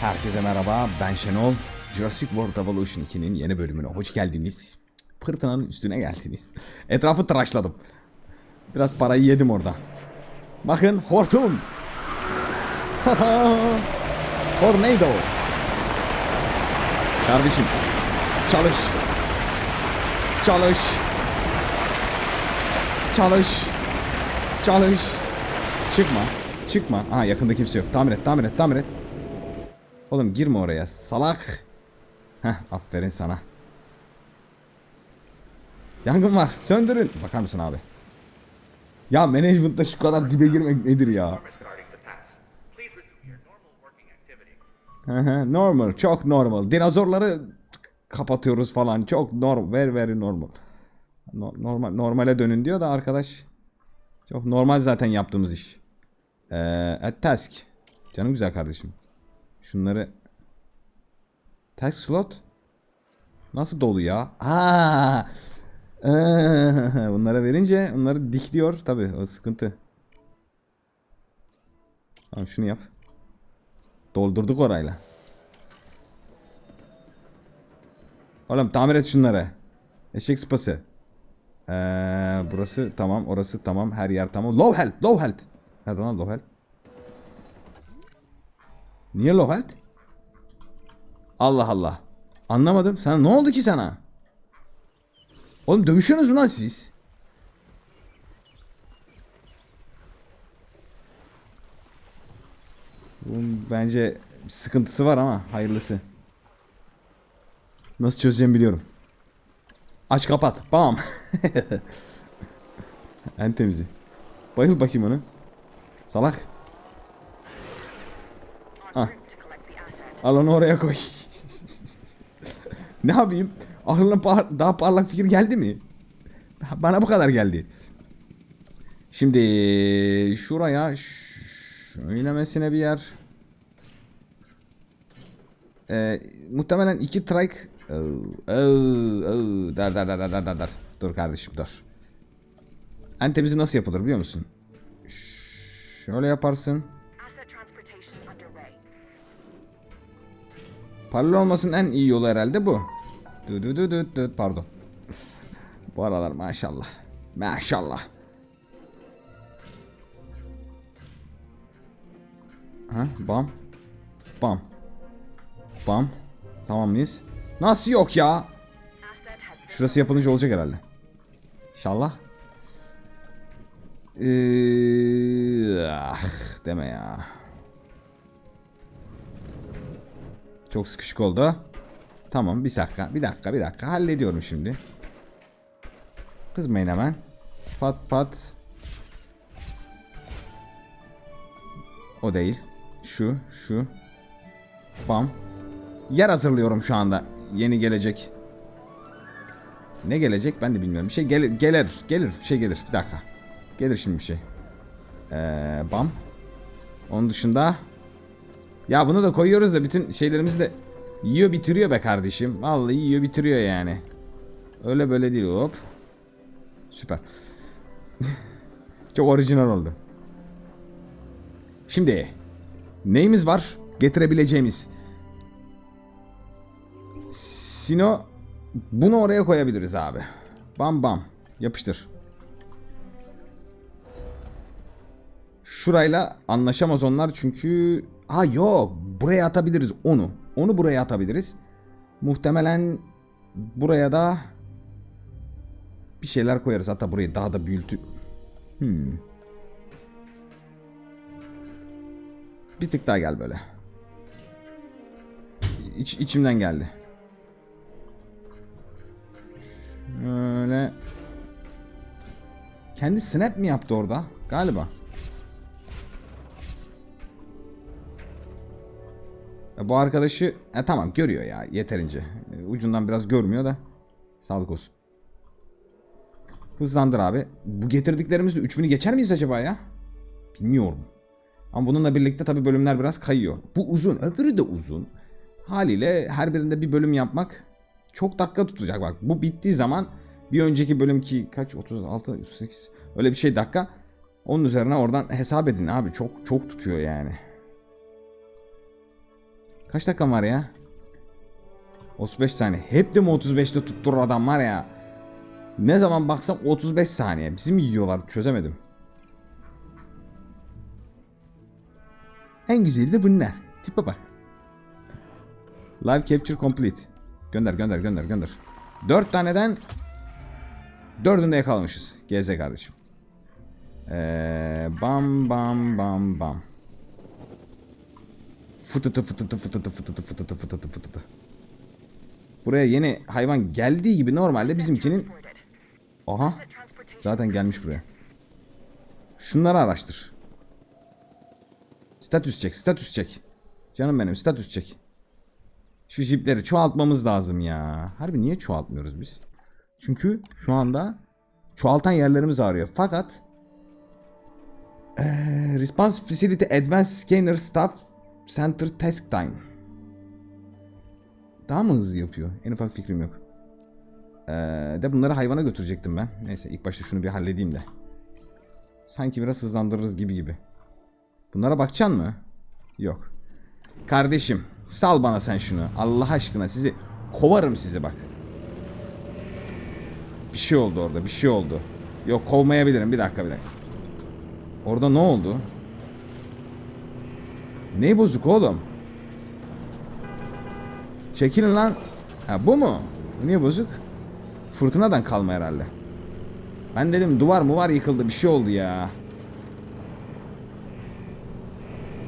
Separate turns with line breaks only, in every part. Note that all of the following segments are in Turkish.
Herkese merhaba, ben Şenol. Jurassic World Evolution 2'nin yeni bölümüne hoş geldiniz. Fırtınanın üstüne geldiniz. Etrafı tıraşladım. Biraz parayı yedim orada. Bakın hortum. Tata. Tornado. Kardeşim. Çalış. Çalış. Çalış. Çalış. Çıkma. Çıkma. Aha yakında kimse yok. Tamir et, tamir et, tamir et. Oğlum girme oraya salak. Heh aferin sana. Yangın var söndürün. Bakar mısın abi? Ya management'ta şu kadar dibe girmek nedir ya?
normal
çok normal. Dinozorları kapatıyoruz falan. Çok normal. Very very normal. No- normal normale dönün diyor da arkadaş. Çok normal zaten yaptığımız iş. Ee, at task. Canım güzel kardeşim. Şunları task slot nasıl dolu ya? Aa! Bunlara verince onları dikliyor tabi o sıkıntı. Tamam şunu yap. Doldurduk orayla. Oğlum tamir et şunları. Eşek sıpası. Ee, burası tamam, orası tamam, her yer tamam. Low health, low health. Nerede lan low health? Niye health? Allah Allah. Anlamadım. Sana ne oldu ki sana? Oğlum dövüşüyorsunuz mu lan siz? Bunun bence sıkıntısı var ama hayırlısı. Nasıl çözeceğimi biliyorum. Aç kapat. Bam. en temizi. Bayıl bakayım onu. Salak. Ah. Al oraya koy. ne yapayım? Aklına par- daha parlak fikir geldi mi? Bana bu kadar geldi. Şimdi şuraya şöylemesine bir yer. Ee, muhtemelen iki trike. Oh, oh, oh. Dar dar dar dar dar dar. Dur kardeşim dur. En temizi nasıl yapılır biliyor musun? Şöyle yaparsın. Paralel olmasının en iyi yolu herhalde bu. Dü dü dü dü dü. Pardon. Bu aralar maşallah. Maşallah. Ha, bam. Bam. Bam. Tamam mıyız? Nasıl yok ya? Şurası yapılınca olacak herhalde. İnşallah. Ee, ah, deme ya. Çok sıkışık oldu. Tamam bir dakika bir dakika bir dakika hallediyorum şimdi. Kızmayın hemen. Pat pat. O değil. Şu şu. Bam. Yer hazırlıyorum şu anda. Yeni gelecek. Ne gelecek ben de bilmiyorum. Bir şey gel gelir. Gelir. Bir şey gelir. Bir dakika. Gelir şimdi bir şey. Ee, bam. Onun dışında ya bunu da koyuyoruz da bütün şeylerimizi de yiyor bitiriyor be kardeşim. Vallahi yiyor bitiriyor yani. Öyle böyle değil hop. Süper. Çok orijinal oldu. Şimdi neyimiz var getirebileceğimiz? Sino bunu oraya koyabiliriz abi. Bam bam. Yapıştır. Şurayla anlaşamaz onlar çünkü... Ha yok. Buraya atabiliriz onu. Onu buraya atabiliriz. Muhtemelen buraya da bir şeyler koyarız. Hatta burayı daha da büyütü... Hmm. Bir tık daha gel böyle. İç, içimden geldi. Öyle. Kendi snap mi yaptı orada? Galiba. Bu arkadaşı e, tamam görüyor ya yeterince. E, ucundan biraz görmüyor da. Sağlık olsun. Hızlandır abi. Bu getirdiklerimizde 3000'i geçer miyiz acaba ya? Bilmiyorum. Ama bununla birlikte tabi bölümler biraz kayıyor. Bu uzun. Öbürü de uzun. Haliyle her birinde bir bölüm yapmak çok dakika tutacak bak. Bu bittiği zaman bir önceki bölüm ki kaç 36 38 öyle bir şey dakika. Onun üzerine oradan hesap edin abi. Çok çok tutuyor yani. Kaç dakikam var ya? 35 saniye. Hep de mi 35'te tutturur adam var ya. Ne zaman baksam 35 saniye. Bizi mi yiyorlar çözemedim. En güzeli de bunlar. Tipe bak. Live capture complete. Gönder gönder gönder gönder. 4 taneden 4'ünü de yakalamışız. GZ kardeşim. Ee, bam bam bam bam. Fıtıtı fıtıtı fıtıtı fıtıtı fıtıtı fıtıtı fıtıtı. Buraya yeni hayvan geldiği gibi normalde bizimkinin... Aha zaten gelmiş buraya. Şunları araştır. Statüs çek statüs çek. Canım benim statüs çek. Şu jipleri çoğaltmamız lazım ya. Harbi niye çoğaltmıyoruz biz? Çünkü şu anda çoğaltan yerlerimiz ağrıyor. Fakat eee, Response Facility Advanced Scanner Staff Center Task Time daha mı hızlı yapıyor? En ufak fikrim yok. Eee, de bunları hayvana götürecektim ben. Neyse ilk başta şunu bir halledeyim de. Sanki biraz hızlandırırız gibi gibi. Bunlara bakacaksın mı? Yok. Kardeşim sal bana sen şunu. Allah aşkına sizi kovarım sizi bak. Bir şey oldu orada bir şey oldu. Yok kovmayabilirim bir dakika bir dakika. Orada ne oldu? Ne bozuk oğlum? Çekilin lan. Ha bu mu? Niye bozuk? Fırtınadan kalma herhalde. Ben dedim duvar mı var yıkıldı bir şey oldu ya.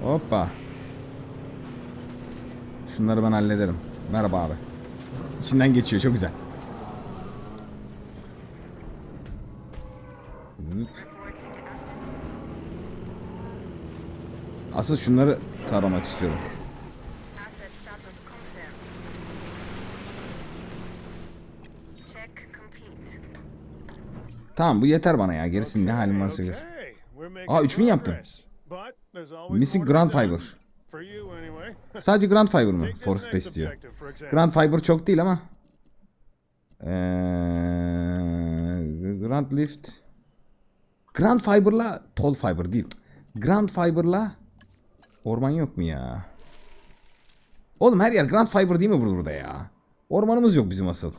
Hoppa. Şunları ben hallederim. Merhaba abi. İçinden geçiyor çok güzel. Asıl şunları taramak istiyorum. Tamam bu yeter bana ya. Gerisini ne halim varsa gör. Aa 3000 yaptım. Missing Grand. Fiber. Sadece Grand Fiber mı? Forest istiyor. Grand Fiber çok değil ama. Ee, Grand Lift. Grand Fiber'la Tall Fiber değil. Grand Fiber'la orman yok mu ya? Oğlum her yer Grand Fiber değil mi burada ya? Ormanımız yok bizim asıl.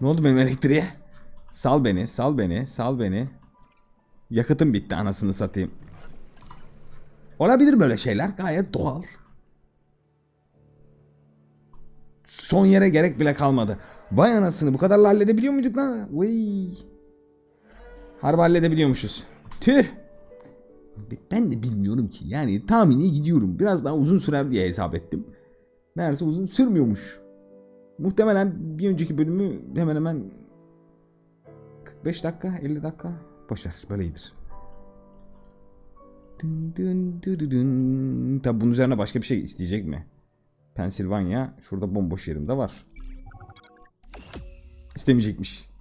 Ne oldu benim elektriğe? Sal beni, sal beni, sal beni. Yakıtım bitti anasını satayım. Olabilir böyle şeyler gayet doğal. Son yere gerek bile kalmadı. Vay anasını bu kadarla halledebiliyor muyduk lan? Vay. Harbi halledebiliyormuşuz. Tüh. Ben de bilmiyorum ki. Yani tahmini gidiyorum. Biraz daha uzun sürer diye hesap ettim. Meğerse uzun sürmüyormuş. Muhtemelen bir önceki bölümü hemen hemen 45 dakika 50 dakika boşver böyle iyidir. Dın dın dın dın. Tabi bunun üzerine başka bir şey isteyecek mi? Pensilvanya şurada bomboş yerimde var. İstemeyecekmiş.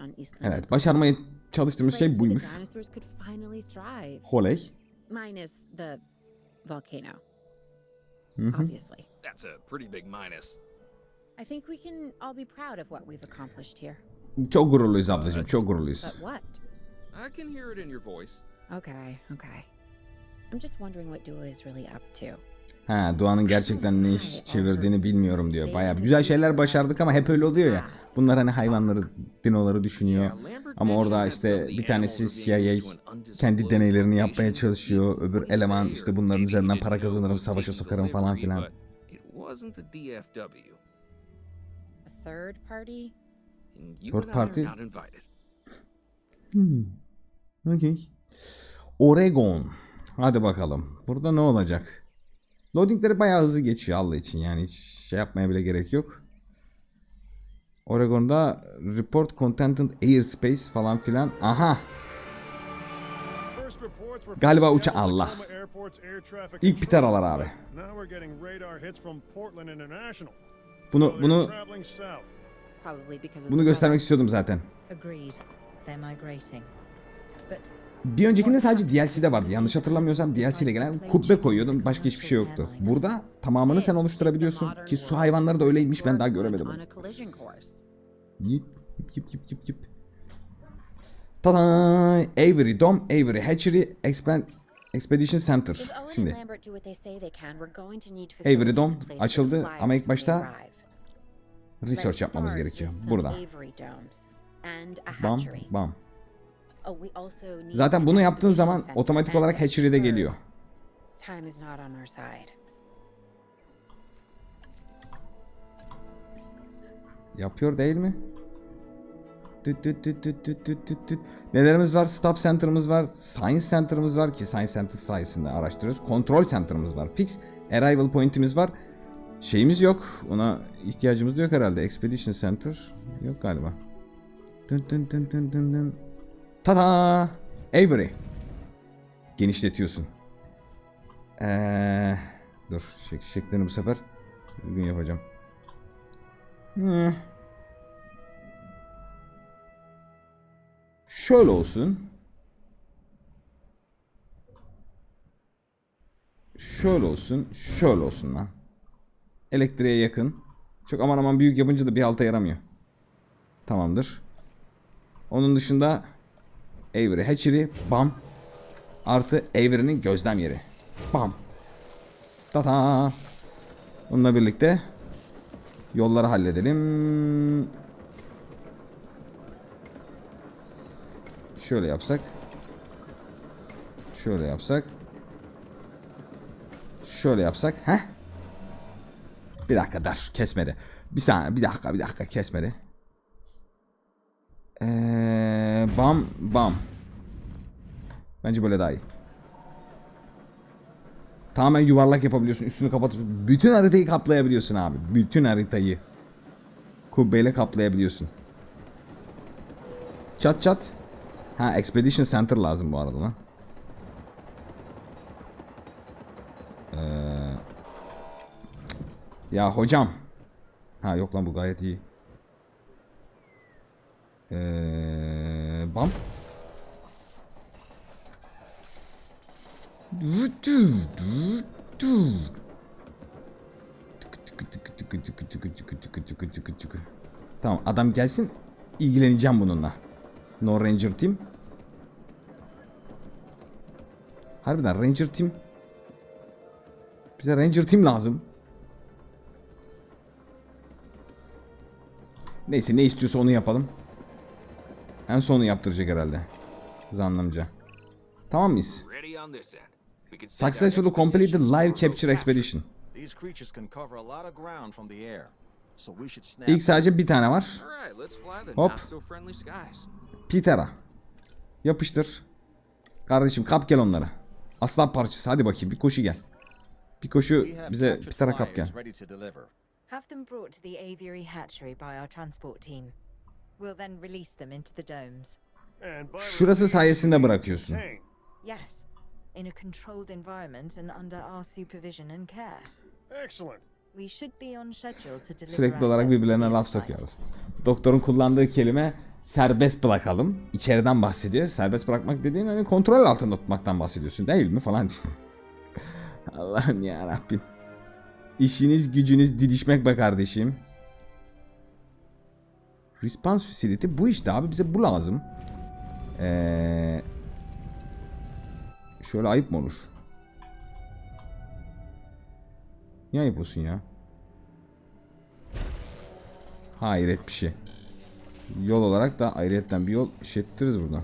On Eastland.
Evet, başarmaya çalıştığımız
Place
şey
where
buymuş.
The dinosaurs could finally thrive,
Holey.
minus the volcano,
Mhm.
obviously.
That's a pretty big minus.
I think we can all be proud of what we've accomplished here.
Çok gururluyuz ablacığım, çok gururluyuz.
But what?
I can hear it in your voice.
Okay, okay. I'm just wondering what Dua is really up to.
Ha, Doğan'ın gerçekten ne iş çevirdiğini bilmiyorum diyor. Bayağı güzel şeyler başardık ama hep öyle oluyor ya. Bunlar hani hayvanları, dinoları düşünüyor. Ama orada işte bir tanesi CIA kendi deneylerini yapmaya çalışıyor. Öbür eleman işte bunların üzerinden para kazanırım, savaşa sokarım falan filan.
Third party?
Third
invited.
Okey. Oregon. Hadi bakalım. Burada ne olacak? Loadingleri bayağı hızlı geçiyor Allah için. Yani hiç şey yapmaya bile gerek yok. Oregon'da report contented airspace falan filan. Aha. Galiba uça- Allah. İlk
control
pitaralar abi. Bunu bunu bunu göstermek istiyordum zaten. Bir öncekinde sadece DLC'de vardı. Yanlış hatırlamıyorsam DLC ile gelen kubbe koyuyordum. Başka hiçbir şey yoktu. Burada tamamını sen oluşturabiliyorsun. Ki su hayvanları da öyleymiş. Ben daha göremedim. Yip yip yip yip yip. Tada! Avery Dome, Avery Hatchery Expand Expedition Center. Şimdi Avery
for
açıldı ama ilk başta research yapmamız gerekiyor. Burada. Bam bam. Zaten
an
bunu yaptığın zaman otomatik olarak
a
hatchery'de
third.
geliyor. Yapıyor değil mi? Tüt tüt. Nelerimiz var? Staff Center'ımız var. Science Center'ımız var ki Science Center sayesinde araştırıyoruz. Control Center'ımız var. Fix Arrival Point'imiz var. Şeyimiz yok. Ona ihtiyacımız da yok herhalde. Expedition Center yok galiba. Tın tın tın tın tın tın. Tada! Avery. Genişletiyorsun. Ee, dur. Şek şeklini bu sefer düzgün yapacağım. Hmm. Şöyle olsun. Şöyle olsun. Şöyle olsun lan. Elektriğe yakın. Çok aman aman büyük yapınca da bir alta yaramıyor. Tamamdır. Onun dışında Avery Hatchery bam. Artı Avery'nin gözlem yeri. Bam. Tata. Bununla birlikte Yolları halledelim. Şöyle yapsak. Şöyle yapsak. Şöyle yapsak. Heh. Bir dakika dar. Kesmedi. Bir saniye. Bir dakika. Bir dakika. Kesmedi. Ee, bam bam. Bence böyle daha iyi. Tamamen yuvarlak yapabiliyorsun. Üstünü kapatıp bütün haritayı kaplayabiliyorsun abi. Bütün haritayı. Kubbeyle kaplayabiliyorsun. Çat çat. Ha Expedition Center lazım bu arada lan. Ee, ya hocam. Ha yok lan bu gayet iyi. Ee, bam. Tamam adam gelsin ilgileneceğim bununla. No Ranger Team. Harbiden Ranger Team. Bize Ranger Team lazım. Neyse ne istiyorsa onu yapalım. En sonu yaptıracak herhalde. Zannımca. Tamam mıyız? Successfully completed live capture expedition.
These creatures can cover a lot of ground from the air, so we should snap.
İlk sadece bir tane var. Hop. Pitera. Yapıştır. Kardeşim kap gel onlara. Aslan parçası hadi bakayım bir koşu gel. Bir koşu bize Pitera kap gel.
Have them brought to the aviary hatchery by our transport team. We'll then release them into the domes.
And by
Şurası sayesinde bırakıyorsun.
Yes, in a controlled environment and under our supervision and care.
Excellent.
We should be on schedule to deliver
Sürekli olarak birbirlerine laf sokuyorlar. Doktorun kullandığı kelime serbest bırakalım. İçeriden bahsediyor. Serbest bırakmak dediğin hani kontrol altında tutmaktan bahsediyorsun değil mi falan. Allah'ım ya Rabbim. İşiniz gücünüz didişmek be kardeşim. Response facility bu işte abi bize bu lazım. Ee, şöyle ayıp mı olur? Niye ayıp olsun ya? Hayret bir şey. Yol olarak da ayrıyetten bir yol işlettiririz buradan.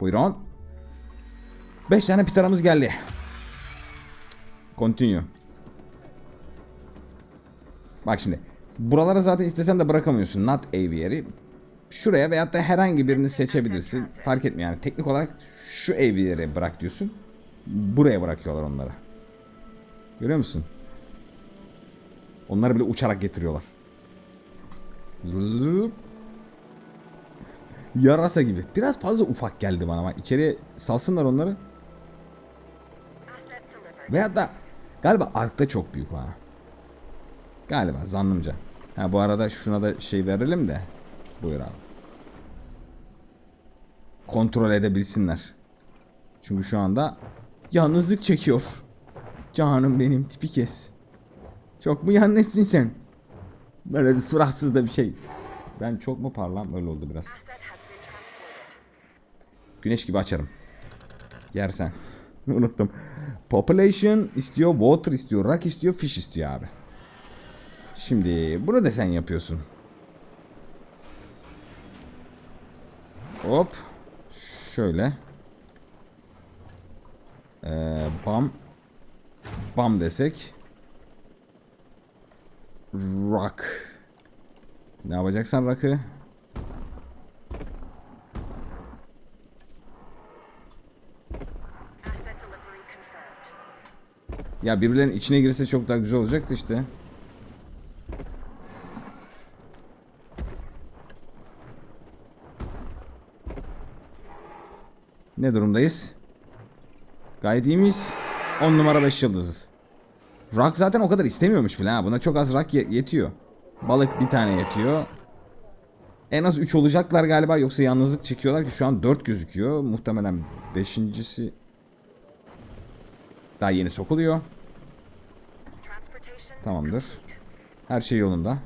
Buyurun. 5 tane pitaramız geldi. Continue. Bak şimdi. Buralara zaten istesen de bırakamıyorsun. Not aviary. Şuraya veyahut da herhangi birini seçebilirsin. Fark etmiyor yani. Teknik olarak şu aviary'e bırak diyorsun. Buraya bırakıyorlar onları. Görüyor musun? Onları bile uçarak getiriyorlar. Yarasa gibi. Biraz fazla ufak geldi bana ama içeriye salsınlar onları. Veyahut da galiba Ark'ta çok büyük ha. Galiba zannımca. Ha bu arada şuna da şey verelim de. Buyur abi. Kontrol edebilsinler. Çünkü şu anda yalnızlık çekiyor. Canım benim tipi kes. Çok mu yanlışsın sen? Böyle de suratsız da bir şey. Ben çok mu parlam? Öyle oldu biraz. Güneş gibi açarım. Yersen. Unuttum. Population istiyor, water istiyor, rock istiyor, fish istiyor abi. Şimdi bunu da sen yapıyorsun. Hop. Şöyle. Ee, bam. Bam desek. Rock. Ne yapacaksan
confirmed.
Ya birbirlerinin içine girse çok daha güzel olacaktı işte. Ne durumdayız? Gayet iyi miyiz? 10 numara 5 yıldızız. Rock zaten o kadar istemiyormuş bile ha. Buna çok az rock ye- yetiyor. Balık bir tane yetiyor. En az 3 olacaklar galiba yoksa yalnızlık çekiyorlar ki şu an 4 gözüküyor. Muhtemelen 5.si daha yeni sokuluyor. Tamamdır. Her şey yolunda.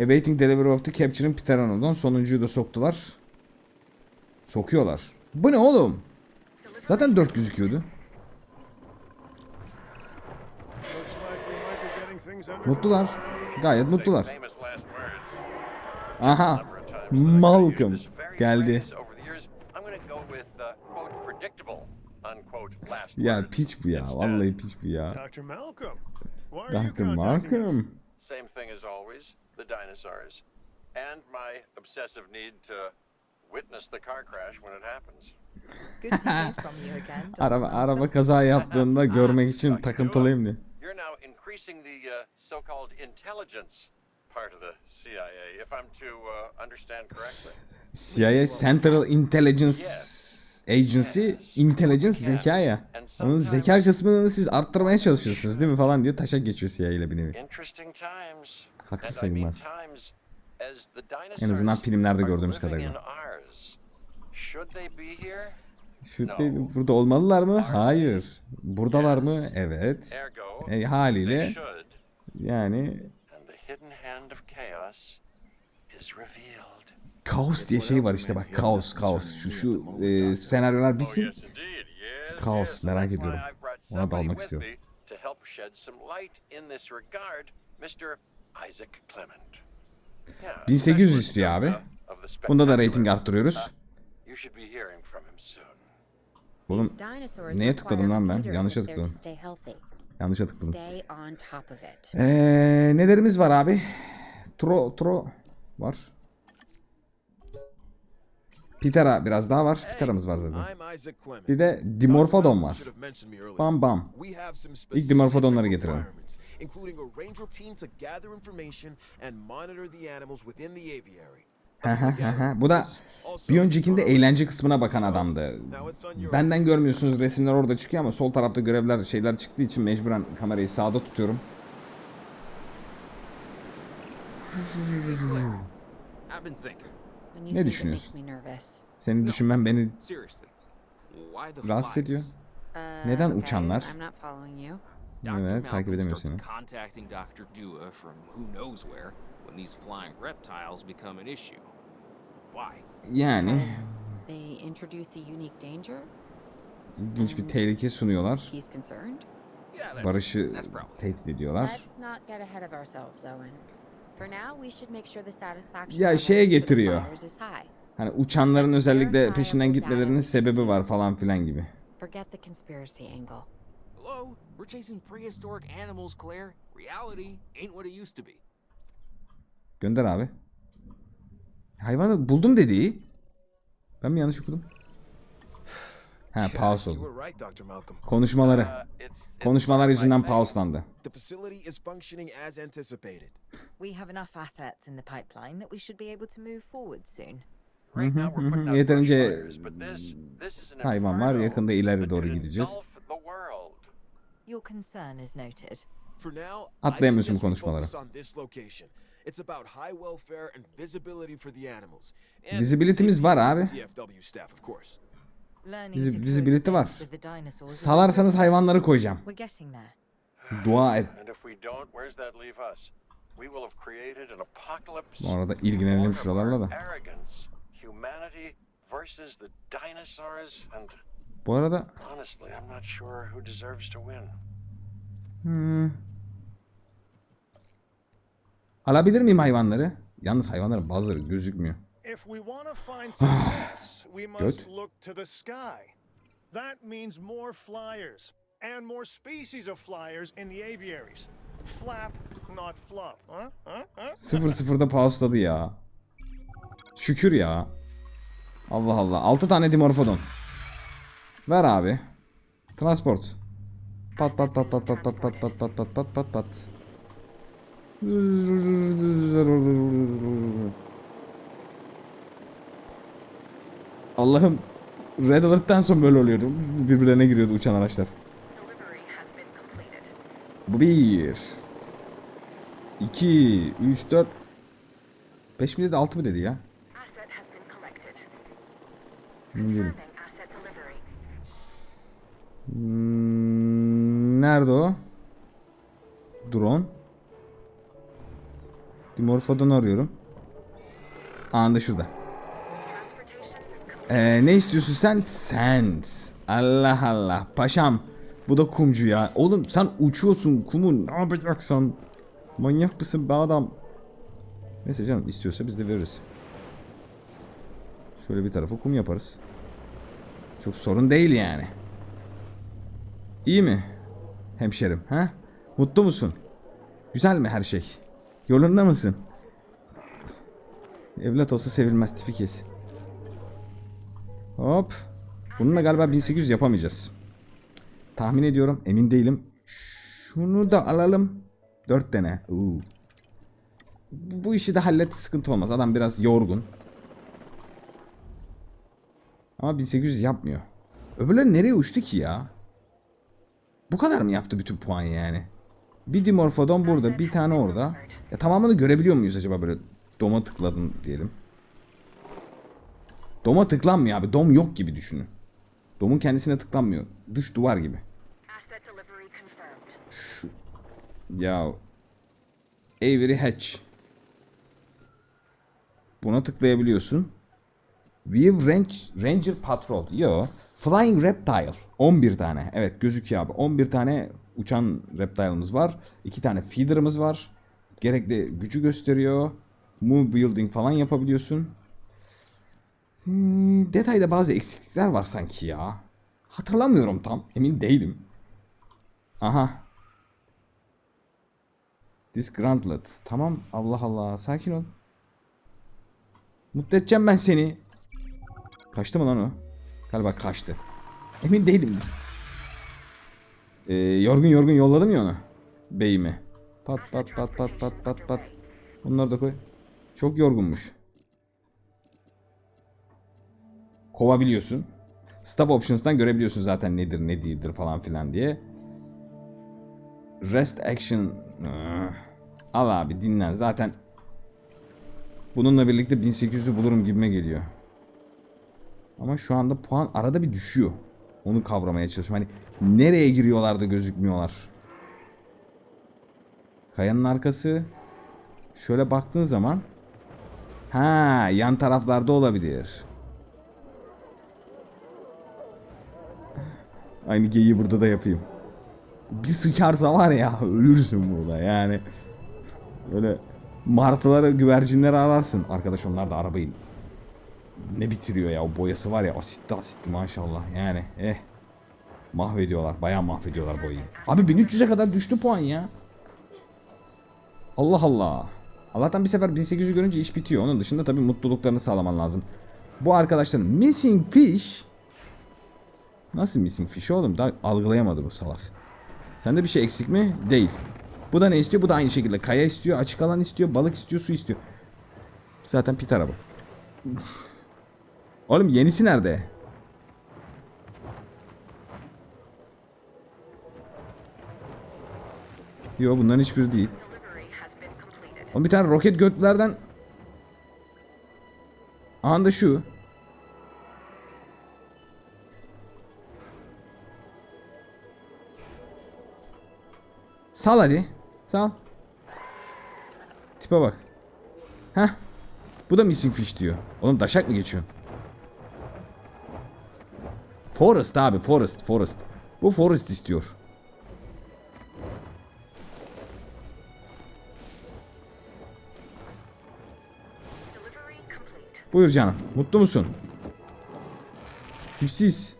Awaiting delivery of the capturing Pteranodon. Sonuncuyu da soktular. Sokuyorlar. Bu ne oğlum? Zaten 4 gözüküyordu. Mutlular. Gayet mutlular. Aha. Malcolm geldi. Ya piç bu ya. Vallahi piç bu ya.
Dr. Malcolm.
Dr. Malcolm.
Same thing as always, the dinosaurs. And my obsessive need to witness the car crash when it happens.
It's good to hear from you again. Dr.
Araba araba kaza yaptığında görmek için takıntılıyım diye.
You're now increasing the uh, so-called intelligence part of the CIA, if I'm to uh, understand correctly.
CIA Central Intelligence Agency Intelligence zeka ya. Onun zeka kısmını siz arttırmaya çalışıyorsunuz değil mi falan diye taşak geçiyor CIA ile bir nevi.
Interesting times.
Haksız sayılmaz. En azından filmlerde gördüğümüz kadarıyla.
in ours. Should they be here?
Şu de- burada olmalılar mı? Hayır. Buradalar mı? Evet. E,
they
haliyle
should.
yani kaos diye şey var işte bak kaos kaos. Şu şu e, senaryolar
Oh
bitsin. Kaos, merak ediyorum. Ona dalmak istiyorum.
me To help shed some light in this regard, Mr. Isaac Clement. Yeah,
1800
that
istiyor abi. Bunda da rating arttırıyoruz. Oğlum neye tıkladım lan ben? Yanlışa tıkladım. Yanlışa tıkladım. Eee nelerimiz var abi? Tro tro var. Pitera biraz daha var. Pitera'mız var zaten. Bir de Dimorphodon var. Bam bam. İlk Dimorphodonları getirelim.
requirements, including a ranger team to gather information and monitor the animals within the aviary.
Bu da bir öncekinde eğlence kısmına bakan adamdı. Benden görmüyorsunuz resimler orada çıkıyor ama sol tarafta görevler şeyler çıktığı için mecburen kamerayı sağda tutuyorum.
I've been thinking.
Ne düşünüyorsun?
nervous.
Senin düşünmen beni rahatsız ediyor.
Uh,
Neden uçanlar? Evet, takip edemiyor seni. Yani ilginç bir tehlike sunuyorlar. Barışı tehdit ediyorlar.
Let's not get ahead of ourselves, Owen. For now, we should make sure the satisfaction
Ya şeye getiriyor. Hani uçanların özellikle peşinden gitmelerinin sebebi var falan filan gibi.
Forget the conspiracy angle.
Hello? We're chasing prehistoric animals, Claire. Reality ain't what it used to be.
Gönder abi. Hayvanı buldum dediği. Ben mi yanlış okudum? Ha pause
You
oldu. Konuşmaları.
Uh,
Konuşmalar yüzünden
May.
pauselandı.
The facility is functioning as anticipated.
We have enough assets in the pipeline that we should be able to move forward soon.
Putting out
Yeterince hayvan var. Yakında ileri doğru gideceğiz.
engulf the world.
Your concern is noted.
For now,
Atlayamıyorsun konuşmaları.
focus on this location. It's about high welfare and visibility for the animals. And
Visibility'miz var abi.
Bizi,
bizibility var. Salarsanız hayvanları koyacağım. Dua et. Bu arada ilgilenelim şuralarla da. Bu arada hmm. Alabilir miyim hayvanları? Yalnız hayvanların bazıları gözükmüyor.
If we want to find success, we must look to the sky. That means more flyers and more species of flyers in the aviaries. Flap, not fluff. Huh? Huh? Huh?
Sıfır sıfırda pausladı ya. Şükür ya. Allah Allah. 6 tane dimorfodon. Ver abi. Transport. Pat pat pat pat pat pat pat pat pat pat pat pat pat. Allah'ım Red Alert'ten sonra böyle oluyordu. Birbirlerine giriyordu uçan araçlar. Bu bir. İki, üç, dört. Beş mi dedi, altı mı dedi ya? Hmm, nerede o? Drone. Dimorphodon'u arıyorum. Anında şurada. Ee, ne istiyorsun sen? Sand. Allah Allah. Paşam. Bu da kumcu ya. Oğlum sen uçuyorsun kumun. Ne yapacaksın? Manyak mısın be adam? Neyse canım istiyorsa biz de veririz. Şöyle bir tarafa kum yaparız. Çok sorun değil yani. İyi mi? Hemşerim ha? Mutlu musun? Güzel mi her şey? Yolunda mısın? Evlat olsa sevilmez tipi kes. Hop. Bununla galiba 1800 yapamayacağız. Tahmin ediyorum. Emin değilim. Şunu da alalım. 4 tane. Uu. Bu işi de hallet sıkıntı olmaz. Adam biraz yorgun. Ama 1800 yapmıyor. Öbürleri nereye uçtu ki ya? Bu kadar mı yaptı bütün puan yani? Bir dimorfodon burada, bir tane orada. Ya tamamını görebiliyor muyuz acaba böyle doma tıkladım diyelim. Doma tıklanmıyor abi. Dom yok gibi düşünün. Domun kendisine tıklanmıyor. Dış duvar gibi. Şu ya Avery Hatch. Buna tıklayabiliyorsun. View Range, Ranger Patrol. Yo. Flying Reptile. 11 tane. Evet gözüküyor abi. 11 tane uçan reptile'ımız var. 2 tane feeder'ımız var. Gerekli gücü gösteriyor. Move building falan yapabiliyorsun. Hmm, detayda bazı eksiklikler var sanki ya. Hatırlamıyorum tam. Emin değilim. Aha. Disgruntled. Tamam. Allah Allah. Sakin ol. Mutlu edeceğim ben seni. Kaçtı mı lan o? Galiba kaçtı. Emin değilim. Ee, yorgun yorgun yolladım ya onu. Beyime. Pat pat pat pat pat pat pat. Bunları da koy. Çok yorgunmuş. Kovabiliyorsun. Stop options'tan görebiliyorsun zaten nedir ne değildir falan filan diye. Rest action. Ah. Al abi dinlen. Zaten bununla birlikte 1800'ü bulurum gibime geliyor. Ama şu anda puan arada bir düşüyor. Onu kavramaya çalışıyorum. Hani nereye giriyorlar da gözükmüyorlar. Kayanın arkası. Şöyle baktığın zaman ha yan taraflarda olabilir. Aynı geyiği burada da yapayım. Bir sıçarsa var ya ölürsün burada yani. Böyle martıları güvercinleri ararsın. Arkadaş onlar da arabayı ne bitiriyor ya o boyası var ya asitli asitli maşallah yani eh. Mahvediyorlar bayağı mahvediyorlar boyayı. Abi 1300'e kadar düştü puan ya. Allah Allah. Allah'tan bir sefer 1800 görünce iş bitiyor. Onun dışında tabii mutluluklarını sağlaman lazım. Bu arkadaşların missing fish Nasıl missing fish oğlum? Daha algılayamadı bu salak. Sende bir şey eksik mi? Değil. Bu da ne istiyor? Bu da aynı şekilde. Kaya istiyor, açık alan istiyor, balık istiyor, su istiyor. Zaten pit araba. oğlum yenisi nerede? Yo bunların hiçbiri değil. Oğlum bir tane roket göklerden Anda şu. Sal hadi. Sal. Tipe bak. Heh. Bu da missing fish diyor. Oğlum daşak mı geçiyorsun? Forest abi Forest Forest. Bu Forest istiyor. Buyur canım. Mutlu musun? Tipsiz.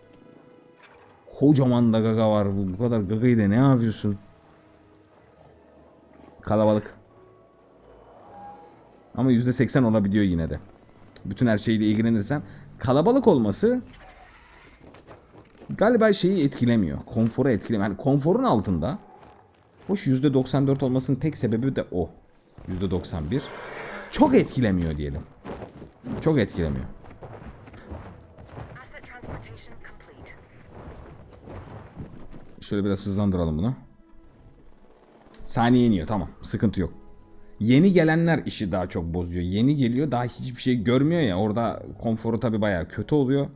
Kocaman da gaga var. Bu kadar gagayı da ne yapıyorsun? Kalabalık. Ama %80 olabiliyor yine de. Bütün her şeyle ilgilenirsen. Kalabalık olması galiba şeyi etkilemiyor. Konforu etkilemiyor. Yani konforun altında. Hoş %94 olmasının tek sebebi de o. %91. Çok etkilemiyor diyelim. Çok etkilemiyor. Şöyle biraz hızlandıralım bunu. Saniye iniyor tamam. Sıkıntı yok. Yeni gelenler işi daha çok bozuyor. Yeni geliyor daha hiçbir şey görmüyor ya. Orada konforu tabi baya kötü oluyor.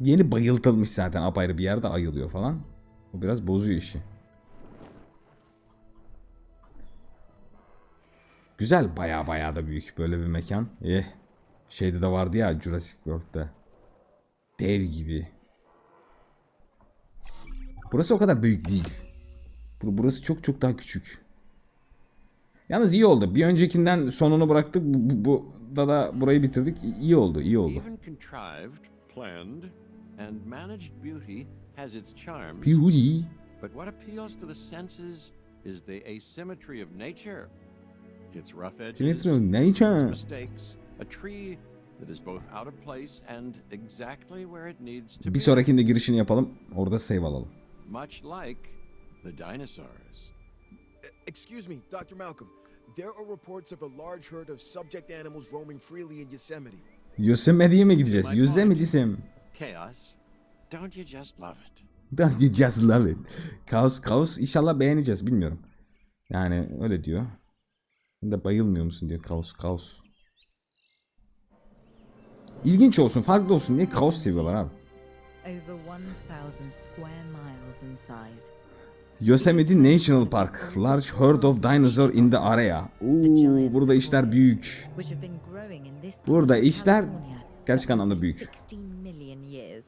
Yeni bayıltılmış zaten apayrı bir yerde ayılıyor falan. O biraz bozuyor işi. Güzel baya baya da büyük böyle bir mekan. Eh. Şeyde de vardı ya Jurassic World'da. Dev gibi. Burası o kadar büyük değil. Bur- Burası çok çok daha küçük. Yalnız iyi oldu. Bir öncekinden sonunu bıraktık. Bu, bu, da da burayı bitirdik. İyi oldu, iyi oldu.
Beauty. But what appeals to the senses is the asymmetry of nature. Its rough edges, its mistakes, a tree that is both out of place and exactly where it needs to
Bir
be.
sonrakinde girişini yapalım. Orada save alalım.
Much like the dinosaurs.
Excuse me, Dr. Malcolm. There are reports of a large herd of subject animals roaming freely in Yosemite.
Yosemite'ye mi gideceğiz?
My
Yosemite
point.
sim.
Chaos. Don't you just love it?
Don't you just love it? Kaos, kaos inşallah beğeneceğiz. Bilmiyorum. Yani öyle diyor. De bayılmıyor musun diyor. Kaos, kaos. İlginç olsun, farklı olsun diye kaos seviyorlar abi.
Over 1,000 square miles in size.
Yosemite National Park. Large herd of dinosaur in the area. Oo, burada işler büyük. Burada işler gerçek anlamda büyük.
16 million years.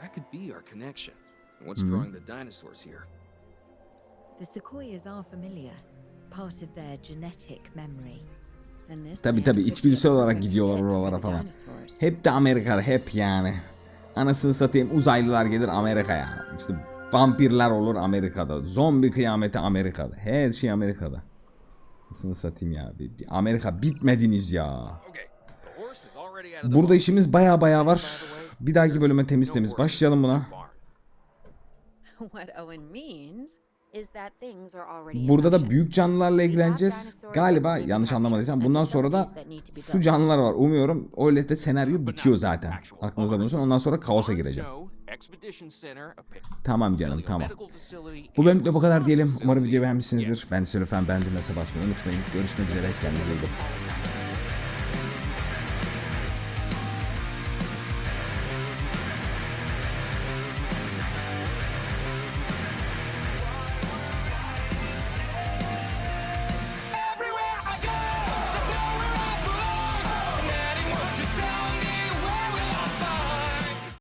That could be our connection. What's drawing the dinosaurs here?
The sequoias are familiar, part of their genetic memory.
And this
Tabi tabi içgüdüsel olarak gidiyorlar oralara falan. Hep de Amerika'da hep yani. Anasını satayım uzaylılar gelir Amerika'ya. İşte vampirler olur Amerika'da. Zombi kıyameti Amerika'da. Her şey Amerika'da. Anasını satayım ya. Bir, bir Amerika bitmediniz ya. Burada işimiz baya baya var. Bir dahaki bölüme temiz temiz başlayalım buna. Burada da büyük canlılarla ilgileneceğiz. Galiba yanlış anlamadıysam bundan sonra da su canlılar var. Umuyorum öyle de senaryo bitiyor zaten. Aklınızda bulunsun. Ondan sonra kaosa gireceğim. Tamam canım tamam. Bu bölümde bu kadar diyelim. Umarım videoyu beğenmişsinizdir. Ben Sülüfen. Dinle basmayı unutmayın. Görüşmek üzere. Kendinize iyi bakın.